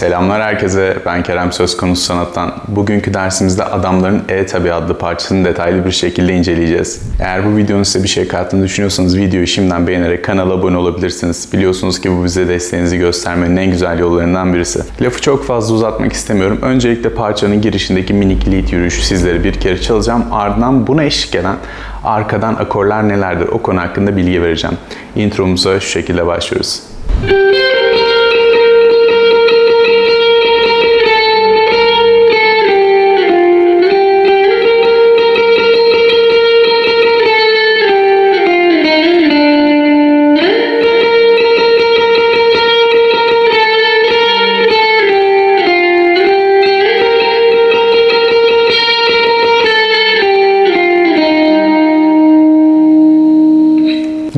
Selamlar herkese, ben Kerem Söz Konusu Sanat'tan. Bugünkü dersimizde Adamların E Tabi adlı parçasını detaylı bir şekilde inceleyeceğiz. Eğer bu videonun size bir şey kattığını düşünüyorsanız videoyu şimdiden beğenerek kanala abone olabilirsiniz. Biliyorsunuz ki bu bize desteğinizi göstermenin en güzel yollarından birisi. Lafı çok fazla uzatmak istemiyorum. Öncelikle parçanın girişindeki minik lead yürüyüşü sizlere bir kere çalacağım. Ardından buna eşlik eden arkadan akorlar nelerdir o konu hakkında bilgi vereceğim. Intromuza şu şekilde başlıyoruz.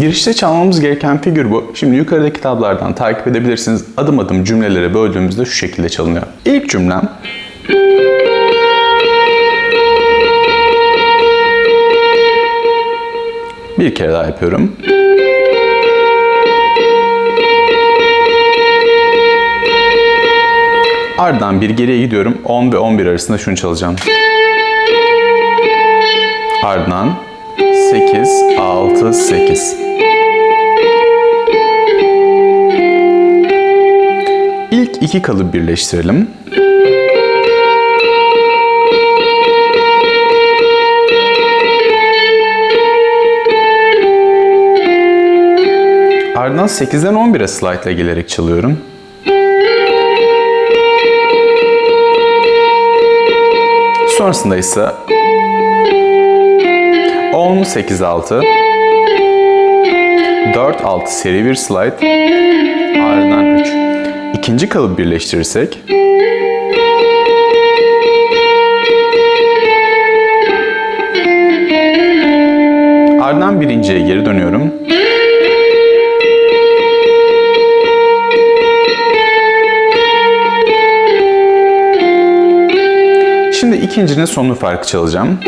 Girişte çalmamız gereken figür bu. Şimdi yukarıdaki tablardan takip edebilirsiniz. Adım adım cümlelere böldüğümüzde şu şekilde çalınıyor. İlk cümlem Bir kere daha yapıyorum. Ardından bir geriye gidiyorum. 10 ve 11 arasında şunu çalacağım. Ardından 8, 6, 8. İlk iki kalıbı birleştirelim. Ardından 8'den 11'e slide ile gelerek çalıyorum. Sonrasında ise 10, 8, 6 4, 6 seri bir slide ardından 3. İkinci kalıbı birleştirirsek ardından birinciye geri dönüyorum. Şimdi ikincinin sonu farkı çalacağım.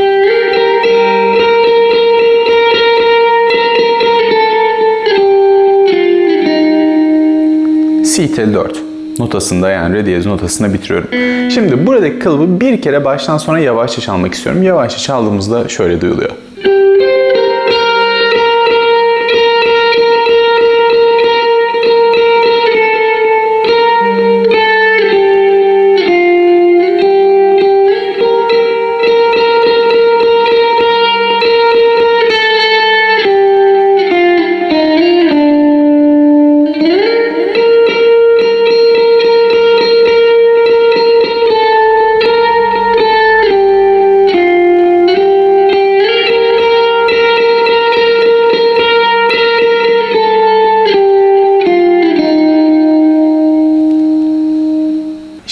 Tel 4 notasında yani re diyez notasında bitiriyorum. Şimdi buradaki kalıbı bir kere baştan sona yavaşça çalmak istiyorum. Yavaşça çaldığımızda şöyle duyuluyor.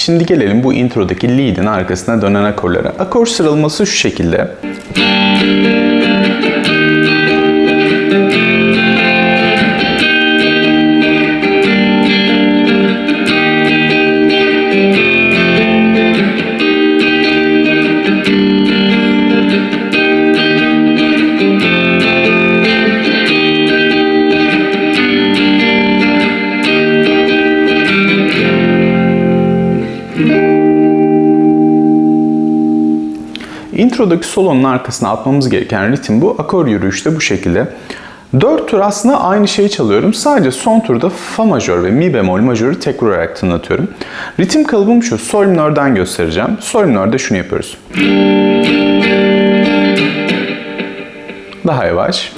Şimdi gelelim bu introdaki lead'in arkasına dönen akorlara. Akor sıralaması şu şekilde. Introdaki solonun arkasına atmamız gereken ritim bu. Akor yürüyüşte bu şekilde. 4 tur aslında aynı şeyi çalıyorum. Sadece son turda fa majör ve mi bemol majörü tek vurarak tınlatıyorum. Ritim kalıbım şu. Sol minörden göstereceğim. Sol minörde şunu yapıyoruz. Daha yavaş.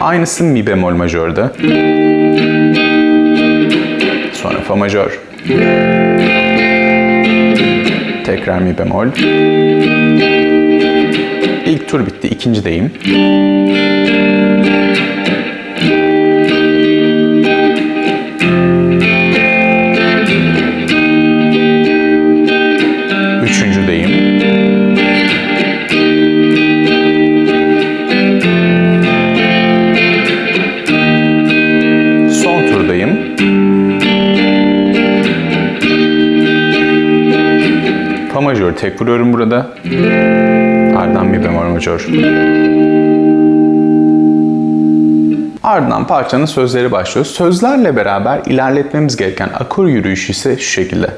Aynısı mi bemol majörde. Sonra fa majör. Tekrar mi bemol. İlk tur bitti. İkincideyim. Üçüncüdeyim. Majör tek vuruyorum burada. Ardından mi bemol majör. Ardından parçanın sözleri başlıyor. Sözlerle beraber ilerletmemiz gereken akor yürüyüşü ise şu şekilde.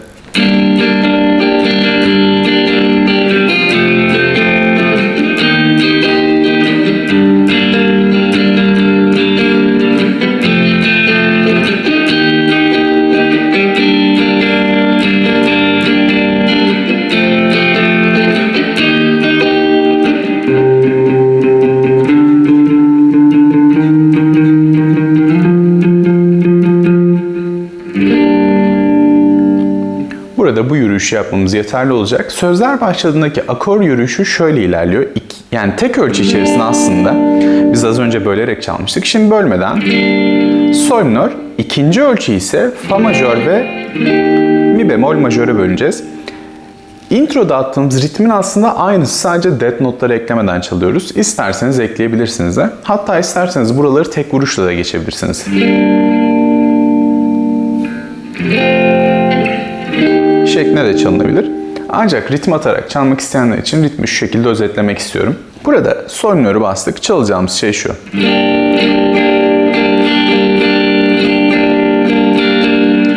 Burada bu yürüyüşü yapmamız yeterli olacak. Sözler başladığındaki akor yürüyüşü şöyle ilerliyor. İki- Yani tek ölçü içerisinde aslında biz az önce bölerek çalmıştık. Şimdi bölmeden sol minör, ikinci ölçü ise fa majör ve mi bemol majöre böleceğiz. Introda attığımız ritmin aslında aynısı sadece dead notları eklemeden çalıyoruz. İsterseniz ekleyebilirsiniz de. Hatta isterseniz buraları tek vuruşla da geçebilirsiniz. Şeklinde de çalınabilir. Ancak ritim atarak çalmak isteyenler için ritmi şu şekilde özetlemek istiyorum. Burada sol minörü bastık. Çalacağımız şey şu.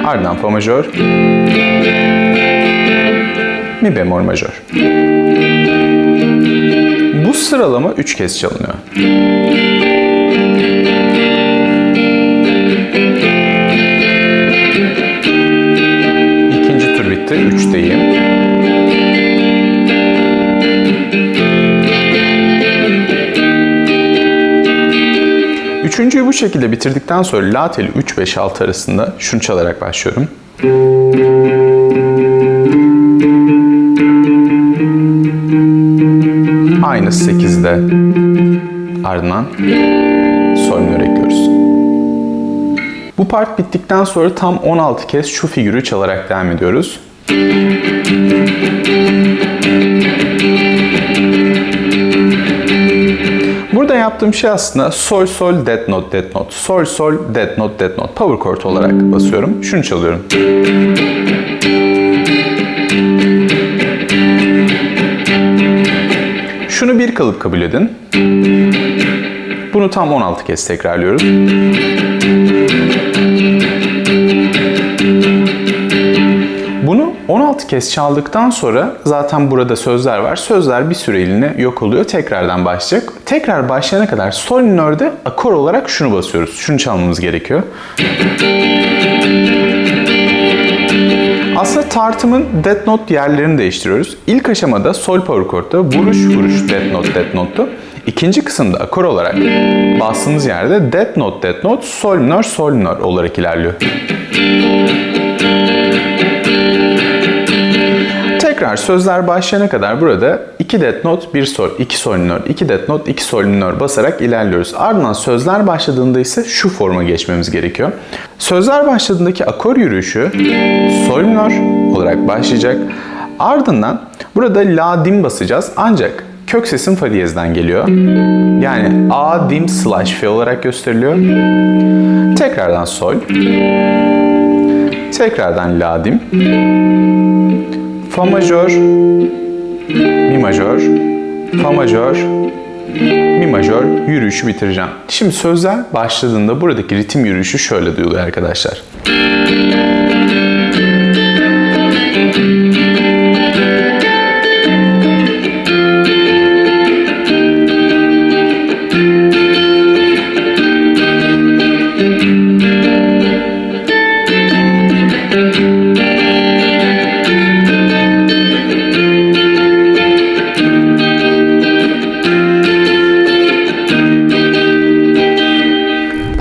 Ardından fa majör. Mi bemol majör. Bu sıralama 3 kez çalınıyor. İkinci tur bitti. Üçteyim. Üçüncüyü bu şekilde bitirdikten sonra la teli 3, 5, 6 arasında şunu çalarak başlıyorum. Aynı 8'de ardından sol minör ekliyoruz. Bu part bittikten sonra tam 16 kez şu figürü çalarak devam ediyoruz. Burada yaptığım şey aslında sol sol dead note dead note. Sol sol dead note dead note. Power chord olarak basıyorum. Şunu çalıyorum. Şunu bir kalıp kabul edin. Bunu tam 16 kez tekrarlıyoruz. 16 kez çaldıktan sonra zaten burada sözler var. Sözler bir süreliğine yok oluyor. Tekrardan başlayacak. Tekrar başlayana kadar sol minörde akor olarak şunu basıyoruz. Şunu çalmamız gerekiyor. Aslında tartımın dead note yerlerini değiştiriyoruz. İlk aşamada sol power chord'da vuruş vuruş dead note dead note'tu. İkinci kısımda akor olarak bastığımız yerde dead note dead note sol minör sol minör olarak ilerliyor. Tekrar sözler başlayana kadar burada 2 dead note, 1 sol, 2 sol minör, 2 dead note, 2 sol minör basarak ilerliyoruz. Ardından sözler başladığında ise şu forma geçmemiz gerekiyor. Sözler başladığındaki akor yürüyüşü sol minör olarak başlayacak. Ardından burada la dim basacağız. Ancak kök sesim fa diyezden geliyor. Yani a dim slash f olarak gösteriliyor. Tekrardan sol. Tekrardan la dim. Fa majör, mi majör, fa majör, mi majör yürüyüşü bitireceğim. Şimdi sözler başladığında buradaki ritim yürüyüşü şöyle duyuluyor arkadaşlar.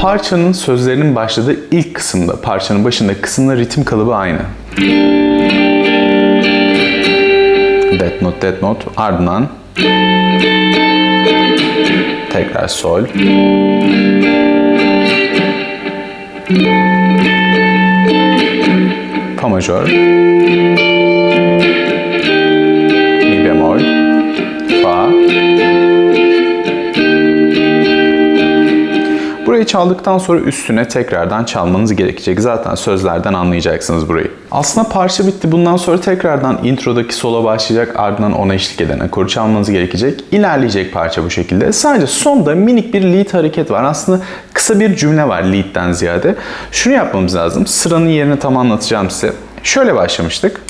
Parçanın sözlerinin başladığı ilk kısımda, parçanın başında kısımla ritim kalıbı aynı. Dead note, dead note. Ardından tekrar sol. Fa majör. Çaldıktan sonra üstüne tekrardan çalmanız gerekecek. Zaten sözlerden anlayacaksınız burayı. Aslında parça bitti. Bundan sonra tekrardan introdaki solo başlayacak. Ardından ona eşlik eden akoru çalmanız gerekecek. İlerleyecek parça bu şekilde. Sadece sonda minik bir lead hareket var. Aslında kısa bir cümle var lead'den ziyade. Şunu yapmamız lazım. Sıranın yerini tam anlatacağım size. Şöyle başlamıştık.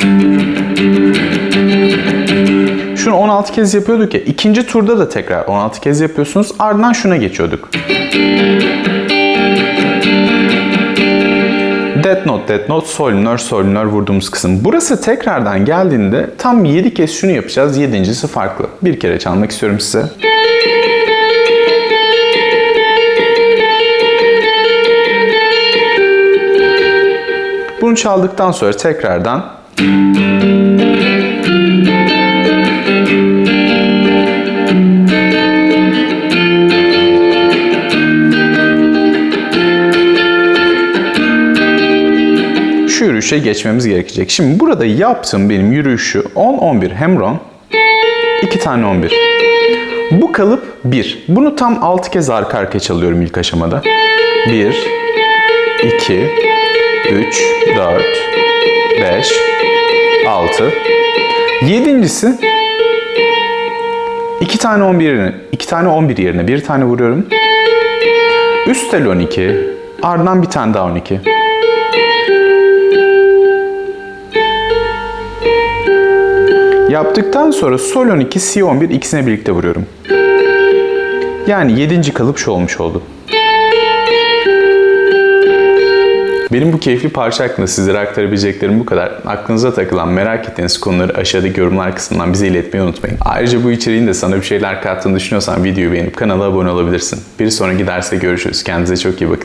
Şunu 16 kez yapıyorduk ya. ikinci turda da tekrar 16 kez yapıyorsunuz. Ardından şuna geçiyorduk. Dead note, dead note, sol minör, sol minör vurduğumuz kısım. Burası tekrardan geldiğinde tam 7 kez şunu yapacağız. Yedincisi farklı. Bir kere çalmak istiyorum size. Çaldıktan sonra tekrardan şu yürüyüşe geçmemiz gerekecek. Şimdi burada yaptığım benim yürüyüşü 10-11 hemron, 2 tane 11. Bu kalıp 1. Bunu tam 6 kez arka arkaya çalıyorum ilk aşamada. 1, 2, 3, 4, 5, 6. Yedincisi 2 tane 11 yerine, 2 tane 11 yerine bir tane vuruyorum. Üst tel 12, ardından bir tane daha 12. Yaptıktan sonra sol 12, si 11 ikisine birlikte vuruyorum. Yani 7. kalıp şu olmuş oldu. Benim bu keyifli parça hakkında sizlere aktarabileceklerim bu kadar. Aklınıza takılan, merak ettiğiniz konuları aşağıdaki yorumlar kısmından bize iletmeyi unutmayın. Ayrıca bu içeriğin de sana bir şeyler kattığını düşünüyorsan videoyu beğenip kanala abone olabilirsin. Bir sonraki derste görüşürüz. Kendinize çok iyi bakın.